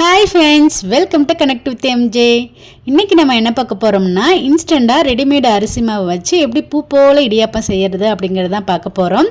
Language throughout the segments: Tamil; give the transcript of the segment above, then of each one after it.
Hi friends welcome to connect with M J இன்றைக்கி நம்ம என்ன பார்க்க போகிறோம்னா இன்ஸ்டண்ட்டாக ரெடிமேட் அரிசி மாவு வச்சு எப்படி பூ போல் இடியாப்பம் செய்கிறது அப்படிங்கிறது தான் பார்க்க போகிறோம்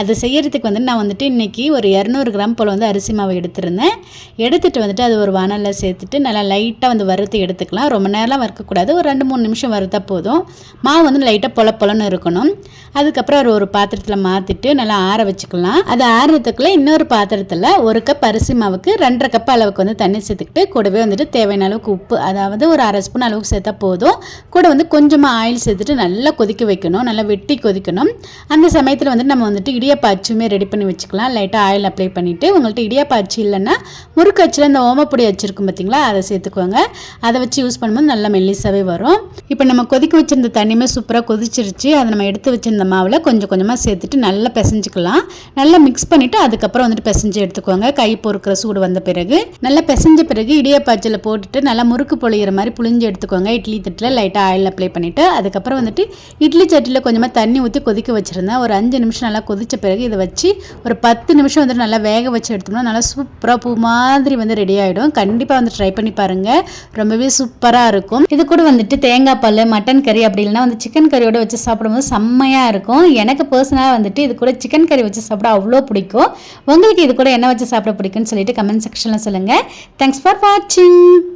அதை செய்கிறதுக்கு வந்துட்டு நான் வந்துட்டு இன்றைக்கி ஒரு இரநூறு கிராம் போல் வந்து அரிசி மாவு எடுத்திருந்தேன். எடுத்துகிட்டு வந்துட்டு அது ஒரு வானலில் சேர்த்துட்டு நல்லா லைட்டாக வந்து வறுத்து எடுத்துக்கலாம். ரொம்ப நேரம்லாம் வறுக்கக்கூடாது. ஒரு ரெண்டு மூணு நிமிஷம் வறுத்தா போதும். மாவு வந்து லைட்டாக பொல பொலன்னு இருக்கணும். அதுக்கப்புறம் ஒரு ஒரு பாத்திரத்தில் மாற்றிட்டு நல்லா ஆற வச்சுக்கலாம். அது ஆறுறதுக்குள்ளே இன்னொரு பாத்திரத்தில் ஒரு கப் அரிசி மாவுக்கு ரெண்டரை கப் அளவுக்கு வந்து தண்ணி சேர்த்துக்கிட்டு கூடவே வந்துட்டு தேவையான அளவுக்கு உப்பு அதாவது ஒரு அரை ஸ்பூன் அளவுக்கு சேர்த்தா போதும். கூட வந்து கொஞ்சமாக ஆயில் சேர்த்துட்டு நல்லா கொதிக்க வைக்கணும். நல்லா வெட்டி கொதிக்கணும். அந்த சமயத்தில் வந்து நம்ம வந்துட்டு இடியப்ப அச்சுமே ரெடி பண்ணி வச்சுக்கலாம். லைட்டாக ஆயில் அப்ளை பண்ணிவிட்டு உங்கள்கிட்ட இடியப்ப அச்சு இல்லைன்னா முறுக்கு அச்சில் இந்த ஓமப்பொடி வச்சுருக்கும் பார்த்தீங்களா அதை சேர்த்துக்கோங்க. அதை வச்சு யூஸ் பண்ணும்போது நல்லா மெல்லிசாவே வரும். இப்போ நம்ம கொதிக்க வச்சிருந்த தண்ணியுமே சூப்பராக கொதிச்சிருச்சு. அதை நம்ம எடுத்து வச்சிருந்த மாவில் கொஞ்சம் கொஞ்சமாக சேர்த்துட்டு நல்லா பிசைஞ்சுக்கலாம். நல்லா மிக்ஸ் பண்ணிவிட்டு அதுக்கப்புறம் வந்துட்டு பிசைஞ்சு எடுத்துக்கோங்க. கை பொறுக்கிற சூடு வந்த பிறகு. நல்லா பிசைஞ்ச பிறகு இடியப்ப அச்சில் போட்டுட்டு நல்லா முறுக்கு பொழியிற மாதிரி புளிஞ்சு எடுத்துக்கோங்க. இட்லி தட்டில் லைட்டாக ஆயில் அப்ளை பண்ணிவிட்டு அதுக்கப்புறம் வந்துட்டு இட்லி சட்டியில் கொஞ்சமாக தண்ணி ஊற்றி கொதிக்க வச்சுருந்தேன். ஒரு அஞ்சு நிமிஷம் நல்லா கொதிச்சு பிறகு இதை வச்சு ஒரு பத்து நிமிஷம் வந்துட்டு நல்லா வேக வச்சு எடுத்தோம்னா நல்லா சூப்பராக பூ மாதிரி வந்து ரெடி ஆகிடும் கண்டிப்பாக வந்து ட்ரை பண்ணி பாருங்கள் ரொம்பவே சூப்பராக இருக்கும். இது கூட வந்துட்டு தேங்காய் பால் மட்டன் கறி அப்படி இல்லைன்னா வந்து சிக்கன் கறியோட வச்சு சாப்பிடும்போது செம்மையாக இருக்கும். எனக்கு பர்சனலாக வந்துட்டு இது கூட சிக்கன் கறி வச்சு சாப்பிட அவ்வளோ பிடிக்கும். உங்களுக்கு இது கூட என்ன வச்சு சாப்பிட பிடிக்கும்னு சொல்லிட்டு கமெண்ட் செக்ஷனில் சொல்லுங்கள் தேங்க்ஸ் ஃபார் வாட்சிங்